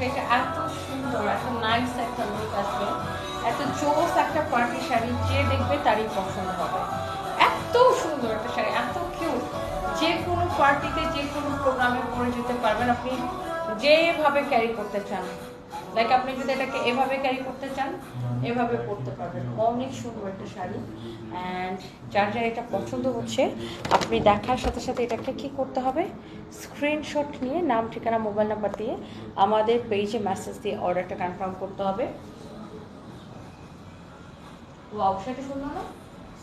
শাড়িটা এত সুন্দর, এত নাইস একটা লুক আসবে। এত জোস একটা পার্টি শাড়ি, যে দেখবে তারই পছন্দ হবে। এত সুন্দর একটা শাড়ি, এত কিউট যে কোনো পার্টিতে, যে কোনো প্রোগ্রামে পরে যেতে পারবেন, আপনি যেভাবে ক্যারি করতে চান। লাইক আপনি যদি এটাকে এভাবে ক্যারি করতে চান, এভাবে পরতে পারবেন। অনেক সুন্দর একটা শাড়ি। অ্যান্ড যার যার এটা পছন্দ হচ্ছে, আপনি দেখার সাথে সাথে এটাকে কি করতে হবে? স্ক্রিনশট নিয়ে নাম, ঠিকানা মোবাইল নাম্বার দিয়ে আমাদের পেজে মেসেজ দিয়ে অর্ডারটা কনফার্ম করতে হবে। শাড়ি সুন্দর না?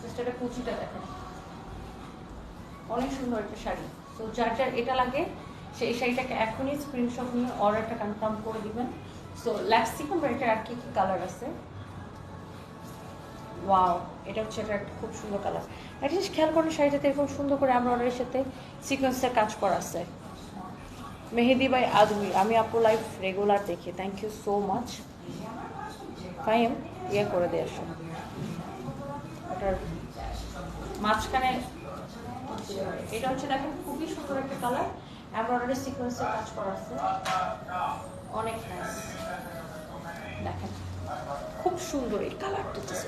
সিস্টারটা কুচিটা দেখেন। অনেক সুন্দর একটা শাড়ি। তো যার যার এটা লাগে, সেই শাড়িটাকে এখনই স্ক্রিনশট নিয়ে অর্ডারটা কনফার্ম করে দিবেন। সো কোন এটার আর কি কি কালার আছে? ওয়াও এটা হচ্ছে এটা একটা খুব সুন্দর কালার একটা জিনিস খেয়াল করেন শাড়িটাতে এরকম সুন্দর করে আমরা অর্ডারের সাথে সিকোয়েন্সের কাজ করা আছে মেহেদি বাই আদমি আমি আপু লাইফ রেগুলার দেখি। থ্যাংক ইউ সো মাচ ফাইম ইয়ে করে দিয়ে আসো ওটার মাঝখানে, এটা হচ্ছে দেখেন খুবই সুন্দর একটা কালার এমব্রয়ডারি সিকোয়েন্সের কাজ করা আছে। অনেক নাইস দেখেন। খুব সুন্দর এই কালারটা জাস্ট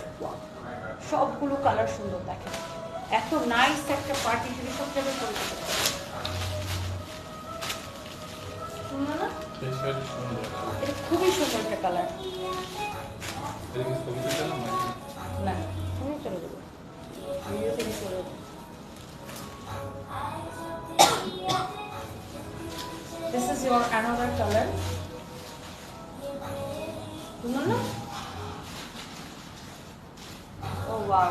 সবগুলো কালার সুন্দর দেখেন। এত নাইস একটা পার্টি যদি সব জায়গায় করে দিতে না? এই শাড়ি সুন্দর। এটা খুবই সুন্দর একটা colour. This is your another color. না? Oh wow.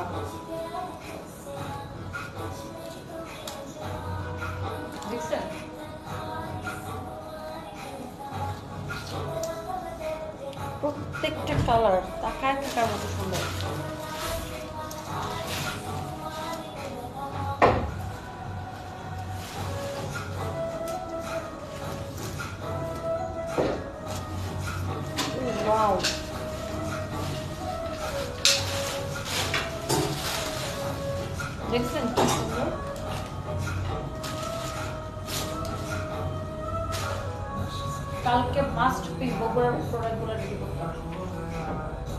দেখছেন? প্রত্যেকটা কালার তাকায় থাকার মতো সুন্দর দেখছেন কালকে মাস্ট বি বগুড়ার প্রোডাক্টগুলো রেডি করতে হবে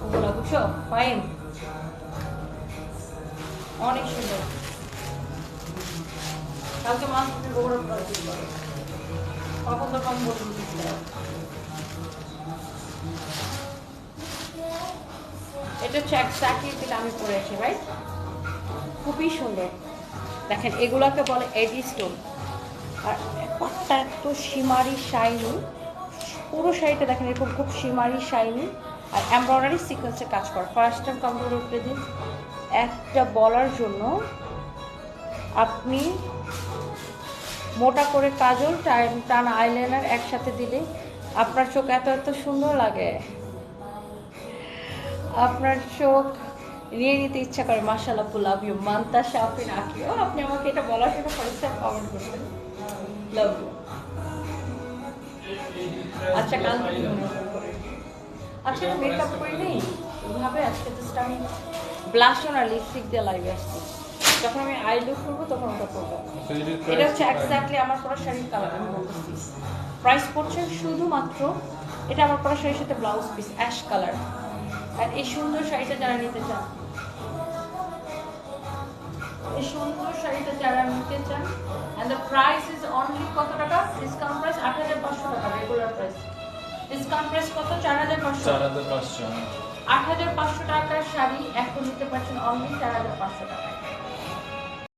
ওগুলো বুঝছ ফাইন অনেক সুন্দর কালকে মাস্ট বি বগুড়ার প্রোডাক্ট রেডি করো কখন তো কম বলে দিচ্ছি এটা হচ্ছে এক্স্যাক্টলি যেটা আমি পরে আছি রাইট খুবই সুন্দর। দেখেন, এগুলাকে বলে এডি স্টোন। আর ব্যাপারটা এত সীমারি শাইনি, পুরো শাড়িটা দেখেন, এরকম খুব সীমারি শাইনি আর এমব্রয়ডারি সিকোয়েন্সে কাজ করা। ফার্স্ট টাইম কম্পিউটার উপরে দিন একটা বলার জন্য আপনি মোটা করে কাজল টান টান আইলাইনার একসাথে দিলে আপনার চোখ এত এত সুন্দর লাগে। আপনার চোখ নিয়ে নিতে ইচ্ছা করে মাসাল্লাহ লাভ ইউ মান্তা শাফিন আঁকিও আপনি আমাকে এটা বলার জন্য টাইম কমেন্ট করবেন লাভ ইউ আচ্ছা কাল আচ্ছা মেকআপ করে নেই? এইভাবে আজকে জাস্ট আমি ব্লাশ আর লিপস্টিক দিয়ে লাইভে আসছি। যখন আমি আই লুক করব, তখন ওটা করব। এটা হচ্ছে? এক্স্যাক্টলি আমার পরা শাড়ির কালার আমি বলতেছি প্রাইস পড়ছে শুধুমাত্র, এটা আমার পরা শাড়ির সাথে ব্লাউজ পিস অ্যাশ কালার আর এই সুন্দর শাড়িটা যারা নিতে চান এই সুন্দর শাড়িটা যারা নিতে চান and the price is only কত টাকা? ডিসকাউন্ট প্রাইস আট হাজার পাঁচশো টাকা রেগুলার প্রাইস ডিসকাউন্ট প্রাইস কত? চার হাজার পাঁচশো। চার হাজার পাঁচশো। আট হাজার পাঁচশো টাকার শাড়ি এখন নিতে পারছেন অনলি চার হাজার পাঁচশো টাকায়।